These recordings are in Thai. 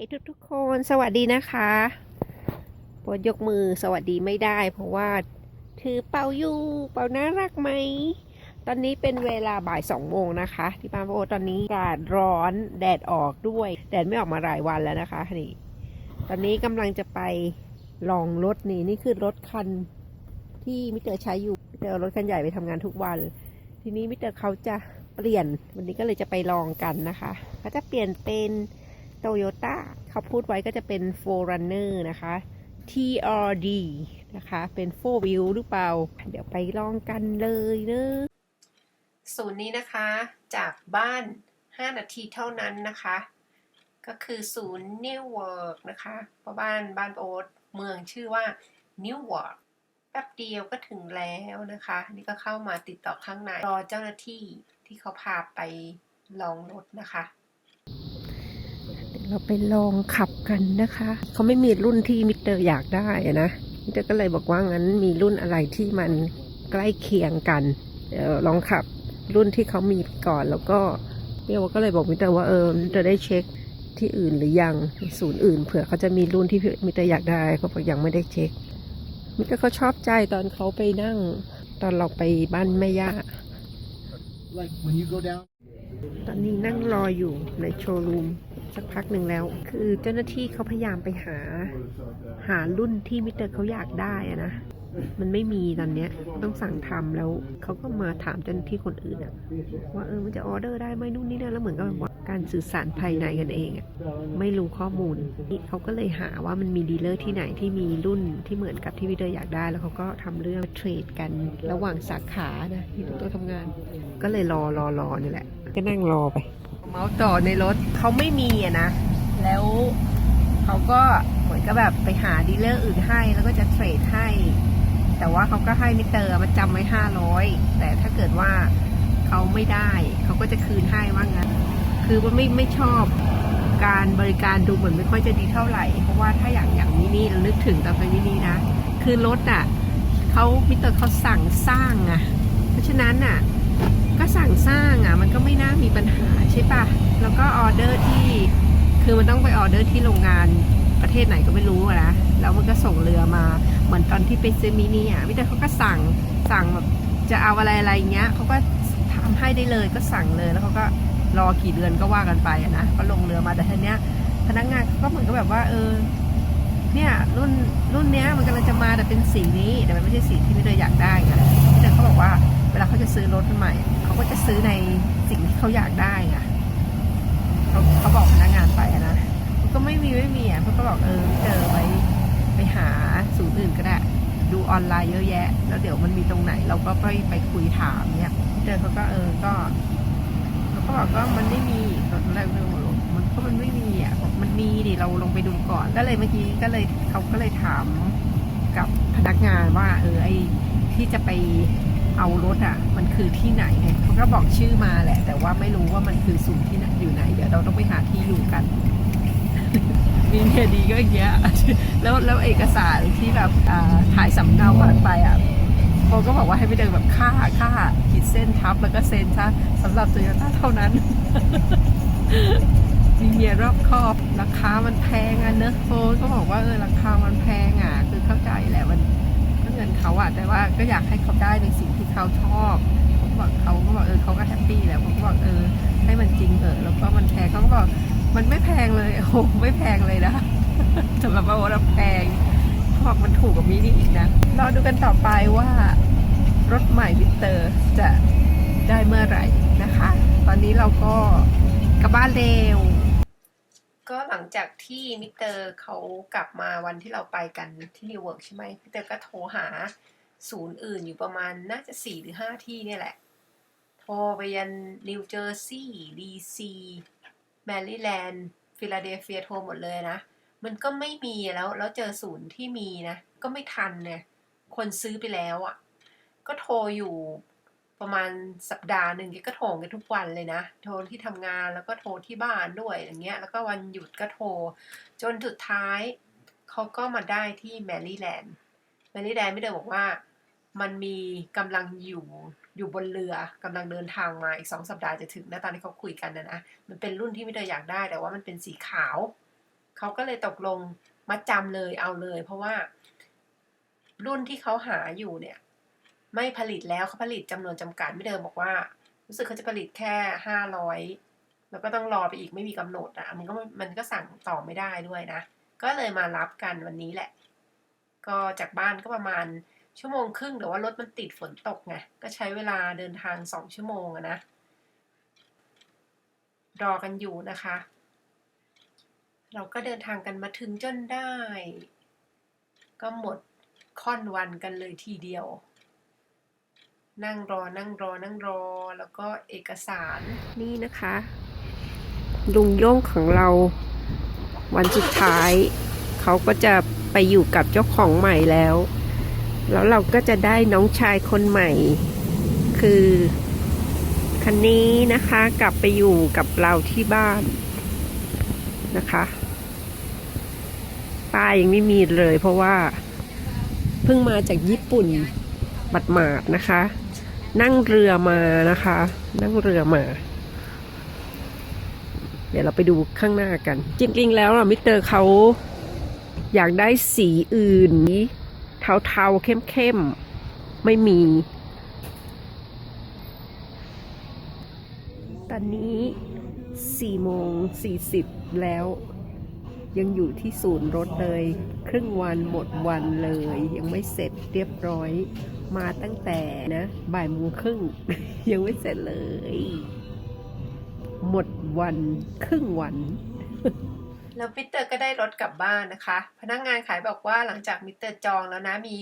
ทุกทุกๆคนสวัสดีนะคะปดยกมือสวัสดีไม่ได้ เพราะว่าถือเป่าอยู่เป่าน่ารักไหม ตอนนี้เป็นเวลาบ่ายสองโมงนะคะ ที่บ้านโอตอนนี้อากาศร้อนแดดออกด้วย แดดไม่ออกมาหลายวันแล้วนะคะนี่ตอนนี้กำลังจะไปลองรถนี่นี่คือรถคันที่มิเตอร์ใช้อยู่มิเตอร์รถคันใหญ่ไปทำงานทุกวัน ทีนี้มิเตอร์เขาจะเปลี่ยนวันนี้ก็เลยจะไปลองกันนะคะเขาจะเปลี่ยนเป็น โตโยต้าเขาพูดไว้ก็จะเป็น 4Runner นะคะ TRD นะคะ เป็น 4 wheel หรือเปล่า เดี๋ยวไปลองกันเลยเนอะศูนย์นี้นะคะ จากบ้าน 5 นาทีเท่านั้นนะคะ ก็คือศูนย์ Newark นะคะเพราะบ้านบ้านโอ๊ตเมืองชื่อว่า Newark แป๊บเดียวก็ถึงแล้วนะคะ นี่ก็เข้ามาติดต่อข้างใน รอเจ้าหน้าที่ที่เขาพาไปลองรถนะคะ เราไปลองขับกันนะคะ เขาไม่มีรุ่นที่มิสเตอร์อยากได้อะนะ มิสเตอร์ก็เลยบอกว่างั้นมีรุ่นอะไรที่มันใกล้เคียงกันเดี๋ยวลองขับรุ่นที่เขามีก่อนแล้วก็เนี่ยก็เลยบอกมิสเตอร์ว่าเออมิสเตอร์ได้เช็คที่อื่นหรือยังศูนย์อื่นเผื่อเขาจะมีรุ่นที่มิสเตอร์อยากได้เขาบอกยังไม่ได้เช็คมิสเตอร์เขาชอบใจตอนเขาไปนั่ง ตอนเราไปบ้านแม่ย่า like when you go down ตอนนี้นั่งรออยู่ในโชว์รูม สักพักหนึ่งแล้ว คือเจ้าหน้าที่เขาพยายามไปหา หารุ่นที่มิเตอร์เขาอยากได้อะนะมันไม่มีตอนเนี้ยต้องสั่งทำแล้วเขาก็มาถามเจ้าหน้าที่คนอื่นอะว่าเออมันจะออเดอร์ได้ไหมนู่นนี่นั่นแล้วเหมือนกับว่าการสื่อสารภายในกันเองอะไม่รู้ข้อมูลเขาก็เลยหาว่ามันมีดีลเลอร์ที่ไหนที่มีรุ่นที่เหมือนกับที่มิเตอร์อยากได้ แล้วเขาก็ทำเรื่องเทรดกันระหว่างสาขานะที่ตัวทำงาน ก็เลยรอรอรอนี่แหละ ก็นั่งรอไป เมาส์ต่อในรถเขาไม่มีอะนะ แล้วเขาก็เหมือนกับแบบไปหาดีลเลอร์อื่นให้แล้วก็จะเทรดให้ แต่ว่าเขาก็ให้มิเตอร์มาจำไว้ห้าร้อยแต่ถ้าเกิดว่าเขาไม่ได้เขาก็จะคืนให้ว่างั้น คือว่าไม่ไม่ชอบการบริการดูเหมือนไม่ค่อยจะดีเท่าไหร่ เพราะว่าถ้าอย่างอย่างมินี่เรานึกถึงตอนเป็นมินี่นะ คือรถอะเขามิเตอร์เขาสั่งสร้างอะ เพราะฉะนั้นอะ ก็สั่งสร้างอะมันก็ไม่น่ามีปัญหาใช่ปะแล้วก็ออเดอร์ที่คือมันต้องไปออเดอร์ที่โรงงานประเทศไหนก็ไม่รู้นะแล้วมันก็ส่งเรือมาเหมือนตอนที่ไปซื้อมินิอะมิแต่เขาก็สั่งสั่งแบบจะเอาอะไรอะไรเงี้ยเขาก็ทำให้ได้เลยก็สั่งเลยแล้วเขาก็รอกี่เดือนก็ว่ากันไปนะก็ลงเรือมาแต่ทีเนี้ยพนักงานเขาก็เหมือนกับแบบว่าเออเนี่ยรุ่นรุ่นเนี้ยมันกำลังจะมาแต่เป็นสีนี้แต่มันไม่ใช่สีที่ไม่ได้อยากได้ไงแต่เขาบอกว่า เวลาเขาจะซื้อรถใหม่ เขาก็จะซื้อในสิ่งที่เขาอยากได้ไงเขาเขาบอกพนักงานไปนะก็ไม่มีไม่มีอะเขาก็บอกเออเจอไว้ไปหาศูนย์อื่นก็ได้ ดูออนไลน์เยอะแยะ แล้วเดี๋ยวมันมีตรงไหน เราก็ไปไปคุยถามเนี่ยเจอเขาก็เออก็เขาก็บอกก็มันไม่มีตอะไรมันก็มันไม่มีอะบอกมันมีดิเราลงไปดูก่อนก็เลยเมื่อกี้ก็เลยเขาก็เลยถามกับพนักงานว่า เออไอที่จะไป เอารถอะ มันคือที่ไหนไงเขาก็บอกชื่อมาแหละ แต่ว่าไม่รู้ว่ามันคือศูนย์ที่ไหนอยู่ไหน เดี๋ยวเราต้องไปหาที่อยู่กันมีเนี่ยดีก็อย่างเงี้ยแล้วแล้วเอกสารที่แบบอ่าถ่ายสำเนาก่อนไปอะเขาก็บอกว่าให้ไปเดินแบบค่าค่าขีดเส้นทับแล้วก็เซ็นซะสำหรับโตโยต้าเท่านั้น มีเมียรอบคอบราคามันแพงอะเนอะโฟก็บอกว่าเออราคามันแพงอะ คือเข้าใจแหละมันก็เงินเขาอะแต่ว่าก็อยากให้เขาได้ในสิ่งที่ เขาชอบเขาบอกเขาก็บอกเออเขาก็แฮปปี้แหละผมก็บอกเออให้มันจริงเถอะแล้วก็มันแพงเขาก็บอกมันไม่แพงเลยโอ้ไม่แพงเลยนะสำหรับว่าเราแพงเขาบอกมันถูกกว่ามินิอีกนะรอดูกันต่อไปว่ารถใหม่วิเตอร์จะได้เมื่อไหร่นะคะ ตอนนี้เราก็กลับบ้านเร็ว ก็หลังจากที่มิเตอร์เขากลับมาวันที่เราไปกันที่นิเวิร์กใช่ไหมมิเตอร์ก็โทรหา ศูนย์อื่นอยู่ประมาณน่าจะสี่หรือห้าที่เนี่ยแหละ โทรไปยันนิวเจอร์ซีย์ดีซีแมริแลนด์ฟิลาเดลเฟียโทรหมดเลยนะ มันก็ไม่มีแล้ว แล้วเจอศูนย์ที่มีนะ ก็ไม่ทันเนี่ย คนซื้อไปแล้วอะ่ะ ก็โทรอยู่ประมาณสัปดาห์หนึ่งกก็โทรกันทุกวันเลยนะ โทรที่ทำงานแล้วก็โทรที่บ้านด้วยอย่างเงี้ย แล้วก็วันหยุดก็โทร จนสุดท้ายเขาก็มาได้ที่แมรี่แลนด์แมรี่แลนด์ไม่ได้บอกว่า มันมีกำลังอยู่อยู่บนเรือกำลังเดินทางมาอีกสองสัปดาห์จะถึงหนะตอนที่เขาคุยกันนะนะมันเป็นรุ่นที่ไม่ได้อยากได้แต่ว่ามันเป็นสีขาว เขาก็เลยตกลงมาจำเลยเอาเลย เพราะว่า รุ่นที่เขาหาอยู่เนี่ย ไม่ผลิตแล้วเขาผลิตจำนวนจำกัดไม่เดิมบอกว่า รู้สึกเขาจะผลิตแค่ห้าร้อยแล้วก็ต้องรอไปอีกไม่มีกำหนดอะมันก็มันก็สั่งต่อไม่ได้ด้วยนะ ก็เลยมารับกันวันนี้แหละ ก็จากบ้านก็ประมาณ ชั่วโมงครึ่งแต่ว่ารถมันติดฝนตกไงก็ใช้เวลาเดินทางสองชั่วโมงนะ รอกันอยู่นะคะ เราก็เดินทางกันมาถึงจนได้ ก็หมดค่อนวันกันเลยทีเดียว นั่งรอนั่งรอนั่งรอแล้วก็เอกสารนี่นะคะ ลุงโย่งของเรา วันสุดท้าย เขาก็จะไปอยู่กับเจ้าของใหม่แล้ว แล้วเราก็จะได้น้องชายคนใหม่ คือคันนี้นะคะกลับไปอยู่กับเราที่บ้านนะคะป้ายังไม่มีเลย เพราะว่าเพิ่งมาจากญี่ปุ่นบัดหมาดนะคะ นั่งเรือมานะคะ นั่งเรือมา เดี๋ยวเราไปดูข้างหน้ากัน จริงๆแล้วอะมิสเตอร์เขาอยากได้สีอื่น เทาๆ เข้มๆ ไม่มี ตอนนี้4โมง40 แล้ว ยังอยู่ที่ศูนย์รถเลย ครึ่งวันหมดวันเลย ยังไม่เสร็จเรียบร้อย มาตั้งแต่นะบ่ายโมงครึ่ง ยังไม่เสร็จเลย หมดวันครึ่งวัน แล้วมิสเตอร์ก็ได้รถกลับบ้านนะคะ พนักงานขายบอกว่าหลังจากมิสเตอร์จองแล้วนะมี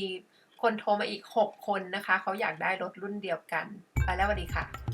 คนโทรมาอีก 6 คนนะคะ เขาอยากได้รถรุ่นเดียวกัน ไปแล้วสวัสดีค่ะ